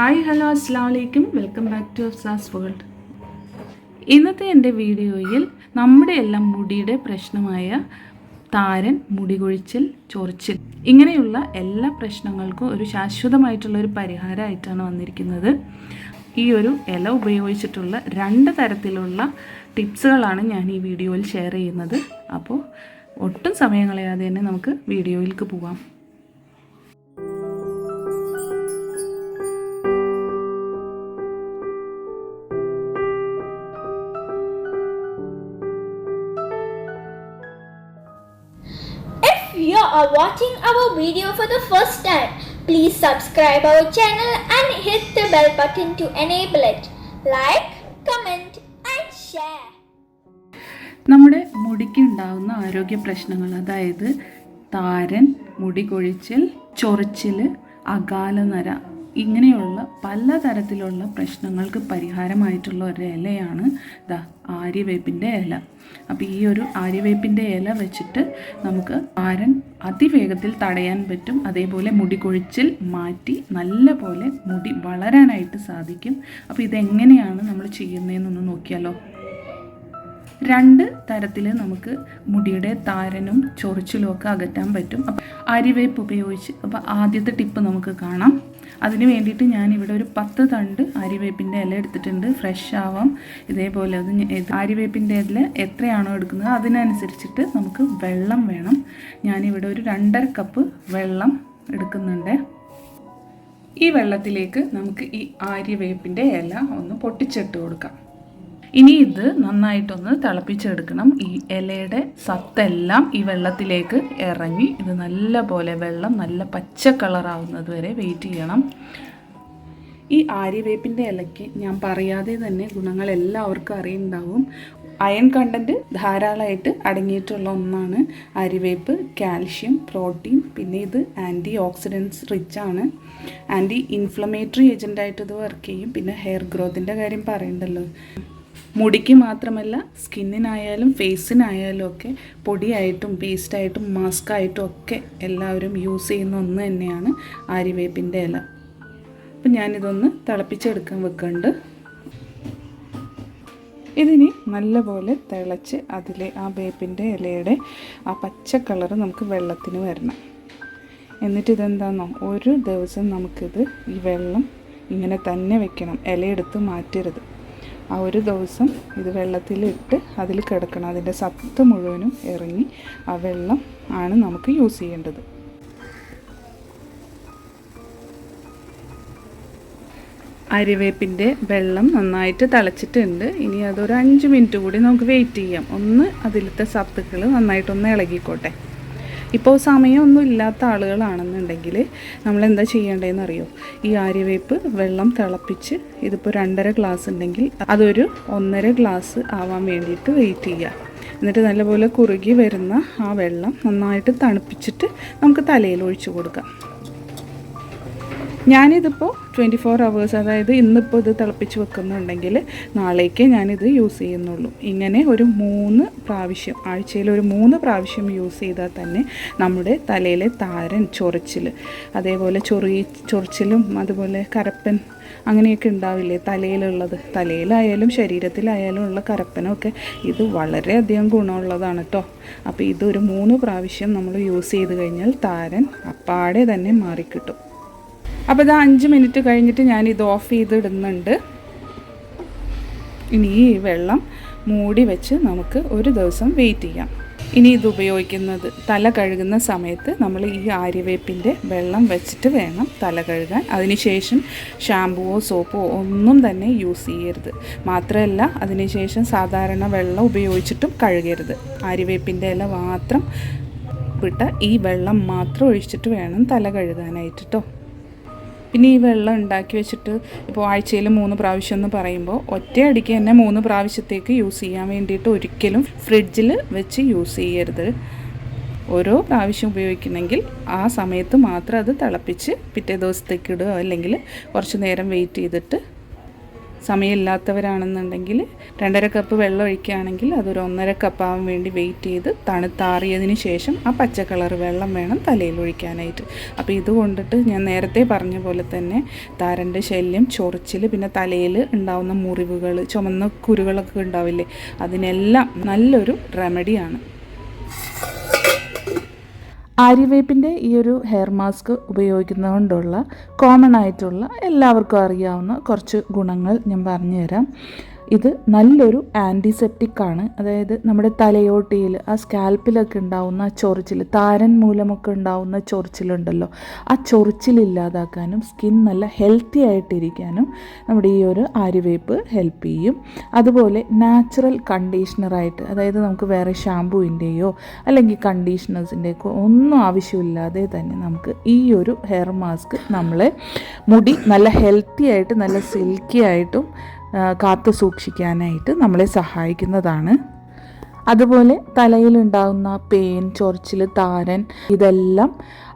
Hi hello അസ്സാം വലൈക്കും welcome back to Afsa's world. ഇന്നത്തെ എന്റെ വീഡിയോയിൽ നമ്മുടെ എല്ലാം മുടിയുടെ പ്രശ്നമായ താരൻ മുടി കൊഴിച്ചിൽ ചൊറിച്ചിൽ ഇങ്ങനെയുള്ള എല്ലാ പ്രശ്നങ്ങൾക്കും ഒരു ശാശ്വതമായിട്ടുള്ള ഒരു പരിഹാരമായിട്ടാണ് വന്നിരിക്കുന്നത്. ഈ ഒരു ഇല ഉപയോഗിച്ചിട്ടുള്ള രണ്ട് തരത്തിലുള്ള ടിപ്സുകളാണ് ഞാൻ ഈ വീഡിയോയിൽ ഷെയർ ചെയ്യുന്നത്. അപ്പോൾ ഒട്ടും സമയം കളയാതെ തന്നെ നമുക്ക് വീഡിയോയിലേക്ക് പോവാം. Are watching our video for the first time, please subscribe our channel and hit the bell button to enable it. Like, comment and share. നമ്മുടെ മുടിക്ക് ഉണ്ടാകുന്ന ആരോഗ്യ പ്രശ്നങ്ങൾ അതായത് താരൻ മുടി കൊഴിച്ചിൽ ചൊറിച്ചിൽ അകാലനര ഇങ്ങനെയുള്ള പലതരത്തിലുള്ള പ്രശ്നങ്ങൾക്ക് പരിഹാരമായിട്ടുള്ള ഒരു ഇലയാണ് ദ ആര്യവേപ്പിന്റെ ഇല. അപ്പോൾ ഈ ഒരു ആര്യവേപ്പിന്റെ ഇല വെച്ചിട്ട് നമുക്ക് ആരൻ അതിവേഗത്തിൽ തടയാൻ പറ്റും. അതേപോലെ മുടി കൊഴിച്ചിൽ മാറ്റി നല്ല പോലെ മുടി വളരാനായിട്ട് സാധിക്കും. അപ്പോൾ ഇതെങ്ങനെയാണ് നമ്മൾ ചെയ്യുന്നതെന്നൊന്ന് നോക്കിയാലോ. രണ്ട് തരത്തിൽ നമുക്ക് മുടിയുടെ താരനും ചൊറിച്ചിലും ഒക്കെ അകറ്റാൻ പറ്റും. അപ്പം അരിവേപ്പ് ഉപയോഗിച്ച് അപ്പോൾ ആദ്യത്തെ ടിപ്പ് നമുക്ക് കാണാം. അതിന് വേണ്ടിയിട്ട് ഞാൻ ഇവിടെ ഒരു പത്ത് തണ്ട് അരിവേപ്പിന്റെ ഇല എടുത്തിട്ടുണ്ട്. ഫ്രഷ് ആവാം. ഇതേപോലെ അത് അരിവേപ്പിന്റെ ഇല എത്രയാണോ എടുക്കുന്നത് അതിനനുസരിച്ചിട്ട് നമുക്ക് വെള്ളം വേണം. ഞാനിവിടെ ഒരു രണ്ടര കപ്പ് വെള്ളം എടുക്കുന്നുണ്ട്. ഈ വെള്ളത്തിലേക്ക് നമുക്ക് ഈ ആര്യവേപ്പിന്റെ ഇല ഒന്ന് പൊട്ടിച്ചിട്ട് കൊടുക്കാം. ഇനി ഇത് നന്നായിട്ടൊന്ന് തിളപ്പിച്ചെടുക്കണം. ഈ ഇലയുടെ സത്തെല്ലാം ഈ വെള്ളത്തിലേക്ക് ഇറങ്ങി ഇത് നല്ല പോലെ വെള്ളം നല്ല പച്ച കളറാവുന്നത് വരെ വെയിറ്റ് ചെയ്യണം. ഈ ആര്യവേപ്പിന്റെ ഇലയ്ക്ക് ഞാൻ പറയാതെ തന്നെ ഗുണങ്ങൾ എല്ലാവർക്കും അറിയുന്നുണ്ടാവും. അയൺ കണ്ടന്റ് ധാരാളമായിട്ട് അടങ്ങിയിട്ടുള്ള ഒന്നാണ് അരിവേപ്പ് കാൽഷ്യം പ്രോട്ടീൻ പിന്നെ ഇത് ആന്റി ഓക്സിഡൻസ് റിച്ച് ആണ്. ആന്റി ഇൻഫ്ലമേറ്ററി ഏജന്റായിട്ട് ഇത് വർക്ക് ചെയ്യും. പിന്നെ ഹെയർ ഗ്രോത്തിന്റെ കാര്യം പറയണ്ടല്ലോ. മുടിക്ക് മാത്രമല്ല സ്കിന്നിനായാലും ഫേസിനായാലും ഒക്കെ പൊടിയായിട്ടും പേസ്റ്റായിട്ടും മാസ്കായിട്ടും ഒക്കെ എല്ലാവരും യൂസ് ചെയ്യുന്ന ഒന്ന് തന്നെയാണ് ആര്യവേപ്പിന്റെ ഇല. അപ്പം ഞാനിതൊന്ന് തിളപ്പിച്ചെടുക്കാൻ വെക്കുന്നുണ്ട് ഇതിനി നല്ലപോലെ തിളച്ച് അതിലെ ആ വേപ്പിന്റെ ഇലയുടെ ആ പച്ച കളർ നമുക്ക് വെള്ളത്തിന് വരണം. എന്നിട്ട് ഇതെന്താണോ ഒരു ദിവസം നമുക്കിത് ഈ വെള്ളം ഇങ്ങനെ തന്നെ വെക്കണം ഇലയെടുത്ത് മാറ്റരുത്. ആ ഒരു ദിവസം ഇത് വെള്ളത്തിലിട്ട് അതിൽ കിടക്കണം. അതിന്റെ സത്ത് മുഴുവനും ഇറങ്ങി ആ വെള്ളം ആണ് നമുക്ക് യൂസ് ചെയ്യേണ്ടത്. അരിവേപ്പിന്റെ വെള്ളം നന്നായിട്ട് തിളച്ചിട്ടുണ്ട്. ഇനി അതൊരു അഞ്ച് മിനിറ്റ് കൂടി നമുക്ക് വെയിറ്റ് ചെയ്യാം. ഒന്ന് അതിലത്തെ സത്തുക്കൾ നന്നായിട്ടൊന്ന് ഇളകിക്കോട്ടെ. ഇപ്പോൾ സമയമൊന്നും ഇല്ലാത്ത ആളുകളാണെന്നുണ്ടെങ്കിൽ നമ്മൾ എന്താ ചെയ്യേണ്ടതെന്ന് അറിയോ? ഈ ആര്യവേപ്പ് വെള്ളം തിളപ്പിച്ച് ഇതിപ്പോൾ രണ്ടര ഗ്ലാസ് ഉണ്ടെങ്കിൽ അതൊരു ഒന്നര ഗ്ലാസ് ആവാൻ വേണ്ടിയിട്ട് വെയിറ്റ് ചെയ്യുക. എന്നിട്ട് നല്ലപോലെ കുറുകി വരുന്ന ആ വെള്ളം നന്നായിട്ട് തണുപ്പിച്ചിട്ട് നമുക്ക് തലയിൽ ഒഴിച്ചു കൊടുക്കാം. ഞാനിതിപ്പോൾ ട്വന്റി ഫോർ അവേഴ്സ് അതായത് ഇന്നിപ്പോൾ ഇത് തിളപ്പിച്ച് വെക്കുന്നുണ്ടെങ്കിൽ നാളേക്ക് ഞാനിത് യൂസ് ചെയ്യുന്നുള്ളൂ. ഇങ്ങനെ ഒരു മൂന്ന് പ്രാവശ്യം ആഴ്ചയിൽ ഒരു മൂന്ന് പ്രാവശ്യം യൂസ് ചെയ്താൽ തന്നെ നമ്മുടെ തലയിലെ താരൻ ചൊറിച്ചിൽ അതേപോലെ ചൊറി ചൊറിച്ചിലും അതുപോലെ കരപ്പൻ അങ്ങനെയൊക്കെ ഉണ്ടാവില്ലേ? തലയിലുള്ളത് തലയിലായാലും ശരീരത്തിലായാലും ഉള്ള കരപ്പനൊക്കെ ഇത് വളരെയധികം ഗുണമുള്ളതാണ് കേട്ടോ അപ്പോൾ ഇതൊരു മൂന്ന് പ്രാവശ്യം നമ്മൾ യൂസ് ചെയ്ത് കഴിഞ്ഞാൽ താരൻ അപ്പാടെ തന്നെ മാറിക്കിട്ടും. അപ്പോൾ ഇത് അഞ്ച് മിനിറ്റ് കഴിഞ്ഞിട്ട് ഞാൻ ഇത് ഓഫ് ചെയ്തിടുന്നുണ്ട്. ഇനി ഈ വെള്ളം മൂടി വെച്ച് നമുക്ക് ഒരു ദിവസം വെയിറ്റ് ചെയ്യാം. ഇനി ഇത് ഉപയോഗിക്കുന്നത് തല കഴുകുന്ന സമയത്ത് നമ്മൾ ഈ ആര്യവേപ്പിന്റെ വെള്ളം വെച്ചിട്ട് വേണം തല കഴുകാൻ. അതിനുശേഷം ഷാമ്പുവോ സോപ്പോ ഒന്നും തന്നെ യൂസ് ചെയ്യരുത്. മാത്രമല്ല അതിനുശേഷം സാധാരണ വെള്ളം ഉപയോഗിച്ചിട്ടും കഴുകരുത്. ആര്യവേപ്പിന്റെ ഇല മാത്രം വിട്ട ഈ വെള്ളം മാത്രം ഒഴിച്ചിട്ട് വേണം തല കഴുകാനായിട്ട് കേട്ടോ പിന്നെ ഈ വെള്ളം ഉണ്ടാക്കി വെച്ചിട്ട് ഇപ്പോൾ ആഴ്ചയിൽ മൂന്ന് പ്രാവശ്യം എന്ന് പറയുമ്പോൾ ഒറ്റയടിക്ക് തന്നെ മൂന്ന് പ്രാവശ്യത്തേക്ക് യൂസ് ചെയ്യാൻ വേണ്ടിയിട്ട് ഒരിക്കലും ഫ്രിഡ്ജിൽ വെച്ച് യൂസ് ചെയ്യരുത്. ഓരോ പ്രാവശ്യം ഉപയോഗിക്കണമെങ്കിൽ ആ സമയത്ത് മാത്രം അത് തിളപ്പിച്ച് പിറ്റേ ദിവസത്തേക്ക് ഇടുക അല്ലെങ്കിൽ കുറച്ച് നേരം വെയിറ്റ് ചെയ്തിട്ട് സമയമില്ലാത്തവരാണെന്നുണ്ടെങ്കിൽ രണ്ടര കപ്പ് വെള്ളം ഒഴിക്കുകയാണെങ്കിൽ അതൊരു ഒന്നര കപ്പ് ആവാൻ വേണ്ടി വെയിറ്റ് ചെയ്ത് തണുത്താറിയതിന് ശേഷം ആ പച്ച കളർ വെള്ളം വേണം തലയിൽ ഒഴിക്കാനായിട്ട്. അപ്പോൾ ഇത് കൊണ്ടിട്ട് ഞാൻ നേരത്തെ പറഞ്ഞ പോലെ തന്നെ താരന്റെ ശല്യം ചൊറിച്ചിൽ പിന്നെ തലയിൽ ഉണ്ടാവുന്ന മുറിവുകൾ ചുമന്ന കുരുകളൊക്കെ ഉണ്ടാവില്ലേ? അതിനെല്ലാം നല്ലൊരു റെമഡിയാണ് ആര്യവേപ്പിന്റെ ഈ ഒരു ഹെയർ മാസ്ക് ഉപയോഗിക്കുന്നതുകൊണ്ടുള്ള കോമൺ ആയിട്ടുള്ള എല്ലാവർക്കും അറിയാവുന്ന കുറച്ച് ഗുണങ്ങൾ ഞാൻ പറഞ്ഞുതരാം. ഇത് നല്ലൊരു ആന്റിസെപ്റ്റിക് ആണ്. അതായത് നമ്മുടെ തലയോട്ടിയിൽ ആ സ്കാൽപ്പിലൊക്കെ ഉണ്ടാവുന്ന ആ ചൊറിച്ചിൽ താരൻ മൂലമൊക്കെ ഉണ്ടാവുന്ന ചൊറിച്ചിലുണ്ടല്ലോ ആ ചൊറിച്ചിൽ ഇല്ലാതാക്കാനും സ്കിൻ നല്ല ഹെൽത്തി ആയിട്ടിരിക്കാനും നമ്മുടെ ഈ ഒരു ആര്യവേപ്പ് ഹെൽപ്പ് ചെയ്യും. അതുപോലെ നാച്ചുറൽ കണ്ടീഷണറായിട്ട് അതായത് നമുക്ക് വേറെ ഷാമ്പുവിന്റെയോ അല്ലെങ്കിൽ കണ്ടീഷണേഴ്സിന്റെയൊക്കെ ഒന്നും ആവശ്യമില്ലാതെ തന്നെ നമുക്ക് ഈ ഒരു ഹെയർ മാസ്ക് നമ്മളെ മുടി നല്ല ഹെൽത്തി ആയിട്ട് നല്ല സിൽക്കി ആയിട്ടും കാത്തു സൂക്ഷിക്കാനായിട്ട് നമ്മളെ സഹായിക്കുന്നതാണ്. അതുപോലെ തലയിലുണ്ടാകുന്ന പെയിൻ ചൊറിച്ചിൽ താരൻ ഇതെല്ലാം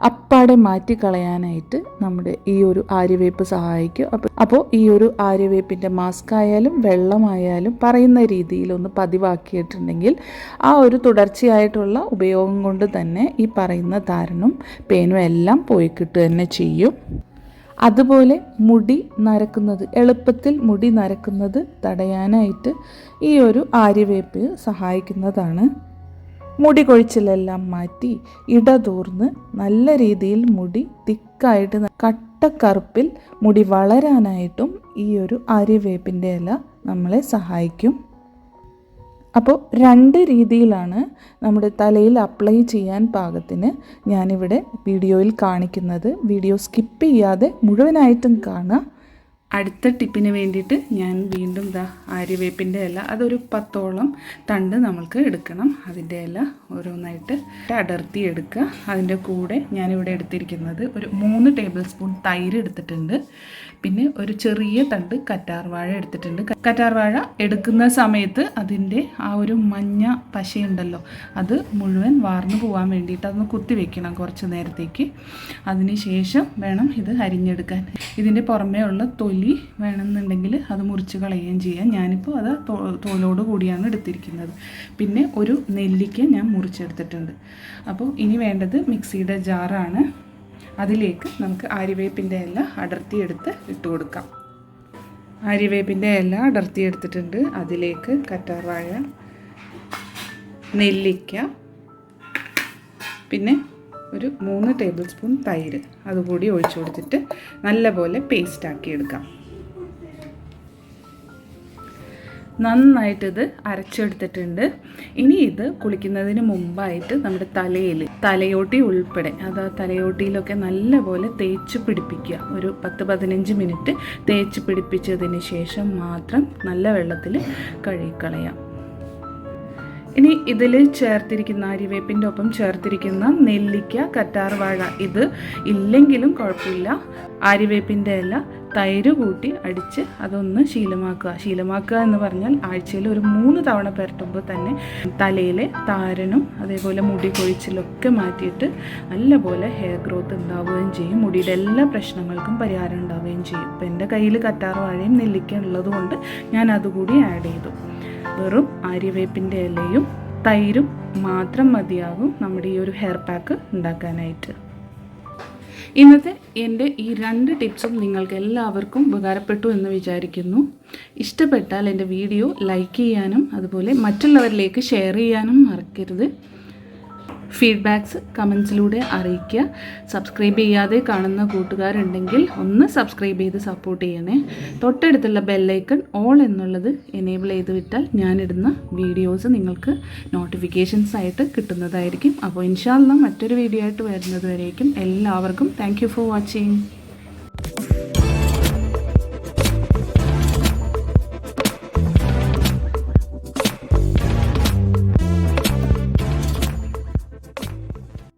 അപ്പാടെ മാറ്റിക്കളയാനായിട്ട് നമ്മുടെ ഈ ഒരു ആര്യവേപ്പ് സഹായിക്കും. അപ്പോൾ അപ്പോൾ ഈ ഒരു ആര്യവേപ്പിന്റെ മാസ്ക് ആയാലും വെള്ളമായാലും പറയുന്ന രീതിയിലൊന്ന് പതിവാക്കിയിട്ടുണ്ടെങ്കിൽ ആ ഒരു തുടർച്ചയായിട്ടുള്ള ഉപയോഗം കൊണ്ട് തന്നെ ഈ പറയുന്ന താരനും പേനും എല്ലാം പോയി കിട്ടുക തന്നെ ചെയ്യും. അതുപോലെ മുടി നരക്കുന്നത് എളുപ്പത്തിൽ മുടി നരക്കുന്നത് തടയാനായിട്ട് ഈ ഒരു ആര്യവേപ്പ് സഹായിക്കുന്നതാണ്. മുടി കൊഴിച്ചിലെല്ലാം മാറ്റി ഇടതൂർന്ന് നല്ല രീതിയിൽ മുടി തിക്കായിട്ട് കട്ടക്കറുപ്പിൽ മുടി വളരാനായിട്ടും ഈ ഒരു ആര്യവേപ്പിന്റെ ഇല നമ്മളെ സഹായിക്കും. അപ്പോൾ രണ്ട് രീതിയിലാണ് നമ്മുടെ തലയിൽ അപ്ലൈ ചെയ്യാൻ പാകത്തിന് ഞാനിവിടെ വീഡിയോയിൽ കാണിക്കുന്നത്. വീഡിയോ സ്കിപ്പ് ചെയ്യാതെ മുഴുവനായിട്ടും കാണുക. അടുത്ത ടിപ്പിന് വേണ്ടിയിട്ട് ഞാൻ വീണ്ടും ദാ ആര്യവേപ്പിന്റെ ഇല അതൊരു പത്തോളം തണ്ട് നമ്മൾക്ക് എടുക്കണം. അതിന്റെ ഇല ഓരോന്നായിട്ട് അടർത്തി എടുക്കുക. അതിന്റെ കൂടെ ഞാനിവിടെ എടുത്തിരിക്കുന്നത് ഒരു മൂന്ന് ടേബിൾ സ്പൂൺ തൈര് എടുത്തിട്ടുണ്ട്. പിന്നെ ഒരു ചെറിയ തണ്ട് കറ്റാർവാഴ എടുത്തിട്ടുണ്ട്. കറ്റാർവാഴ എടുക്കുന്ന സമയത്ത് അതിന്റെ ആ ഒരു മഞ്ഞ പശയുണ്ടല്ലോ അത് മുഴുവൻ വാർന്നു പോകാൻ വേണ്ടിയിട്ട് അതൊന്ന് കുത്തി വെക്കണം കുറച്ച് നേരത്തേക്ക്. അതിന് ശേഷം വേണം ഇത് അരിഞ്ഞെടുക്കാൻ. ഇതിന്റെ പുറമേ ഉള്ള തൊലി വേണമെന്നുണ്ടെങ്കിൽ അത് മുറിച്ച് കളയുകയും ചെയ്യാം. ഞാനിപ്പോൾ അത് തോലോട് കൂടിയാണ് എടുത്തിരിക്കുന്നത്. പിന്നെ ഒരു നെല്ലിക്ക ഞാൻ മുറിച്ചെടുത്തിട്ടുണ്ട്. അപ്പോൾ ഇനി വേണ്ടത് മിക്സിയുടെ ജാറാണ്. അതിലേക്ക് നമുക്ക് ആര്യവേപ്പിന്റെ ഇല അടർത്തിയെടുത്ത് ഇട്ട് കൊടുക്കാം. ആര്യവേപ്പിന്റെ ഇല അടർത്തിയെടുത്തിട്ടുണ്ട്. അതിലേക്ക് കറ്റാർവാഴ നെല്ലിക്ക പിന്നെ ഒരു മൂന്ന് ടേബിൾ സ്പൂൺ തൈര് അതുകൂടി ഒഴിച്ചു കൊടുത്തിട്ട് നല്ലപോലെ പേസ്റ്റ് എടുക്കാം. നന്നായിട്ടിത് അരച്ചെടുത്തിട്ടുണ്ട്. ഇനി ഇത് കുളിക്കുന്നതിന് മുമ്പായിട്ട് നമ്മുടെ തലയിൽ തലയോട്ടി ഉൾപ്പെടെ അത് ആ തലയോട്ടിയിലൊക്കെ നല്ലപോലെ തേച്ച് പിടിപ്പിക്കുക. ഒരു പത്ത് പതിനഞ്ച് മിനിറ്റ് തേച്ച് പിടിപ്പിച്ചതിന് ശേഷം മാത്രം നല്ല വെള്ളത്തിൽ കഴുകിക്കളയാം ഇനി ഇതിൽ ചേർത്തിരിക്കുന്ന അരിവേപ്പിന്റെ ഒപ്പം ചേർത്തിരിക്കുന്ന നെല്ലിക്ക കറ്റാർവാഴ. ഇത് ഇല്ലെങ്കിലും കുഴപ്പമില്ല. അരിവേപ്പിന്റെ ഇല തൈര് കൂട്ടി അടിച്ച് അതൊന്ന് ശീലമാക്കുക. ശീലമാക്കുക എന്ന് പറഞ്ഞാൽ ആഴ്ചയിൽ ഒരു മൂന്ന് തവണ പുരട്ടുമ്പോൾ തന്നെ തലയിലെ താരനും അതേപോലെ മുടി കൊഴിച്ചിലൊക്കെ മാറ്റിയിട്ട് നല്ലപോലെ ഹെയർ ഗ്രോത്ത് ഉണ്ടാവുകയും ചെയ്യും. മുടിയുടെ എല്ലാ പ്രശ്നങ്ങൾക്കും പരിഹാരം ഉണ്ടാവുകയും ചെയ്യും. ഇപ്പം എന്റെ കയ്യിൽ കറ്റാർവാഴയും നെല്ലിക്ക ഉള്ളതുകൊണ്ട് ഞാൻ അതുകൂടി ആഡ് ചെയ്തു. വെറും ആര്യവേപ്പിന്റെ ഇലയും തൈരും മാത്രം മതിയാകും നമ്മുടെ ഈ ഒരു ഹെയർ പാക്ക് ഉണ്ടാക്കാനായിട്ട്. ഇന്നത്തെ എന്റെ ഈ രണ്ട് ടിപ്സും നിങ്ങൾക്ക് എല്ലാവർക്കും ഉപകാരപ്പെട്ടു എന്ന് വിചാരിക്കുന്നു. ഇഷ്ടപ്പെട്ടാൽ എന്റെ വീഡിയോ ലൈക്ക് ചെയ്യാനും അതുപോലെ മറ്റുള്ളവരിലേക്ക് ഷെയർ ചെയ്യാനും മറക്കരുത്. ഫീഡ്ബാക്സ് കമൻസിലൂടെ അറിയിക്കുക. സബ്സ്ക്രൈബ് ചെയ്യാതെ കാണുന്ന കൂട്ടുകാരുണ്ടെങ്കിൽ ഒന്ന് സബ്സ്ക്രൈബ് ചെയ്ത് സപ്പോർട്ട് ചെയ്യണേ. തൊട്ടടുത്തുള്ള ബെല്ലൈക്കൺ ഓൾ എന്നുള്ളത് എനേബിൾ ചെയ്ത് വിട്ടാൽ ഞാനിടുന്ന വീഡിയോസ് നിങ്ങൾക്ക് നോട്ടിഫിക്കേഷൻസ് ആയിട്ട് കിട്ടുന്നതായിരിക്കും. അപ്പോൾ ഇൻഷാല്ല മറ്റൊരു വീഡിയോ ആയിട്ട് വരുന്നത് വരേക്കും. എല്ലാവർക്കും താങ്ക് ഫോർ വാച്ചിങ്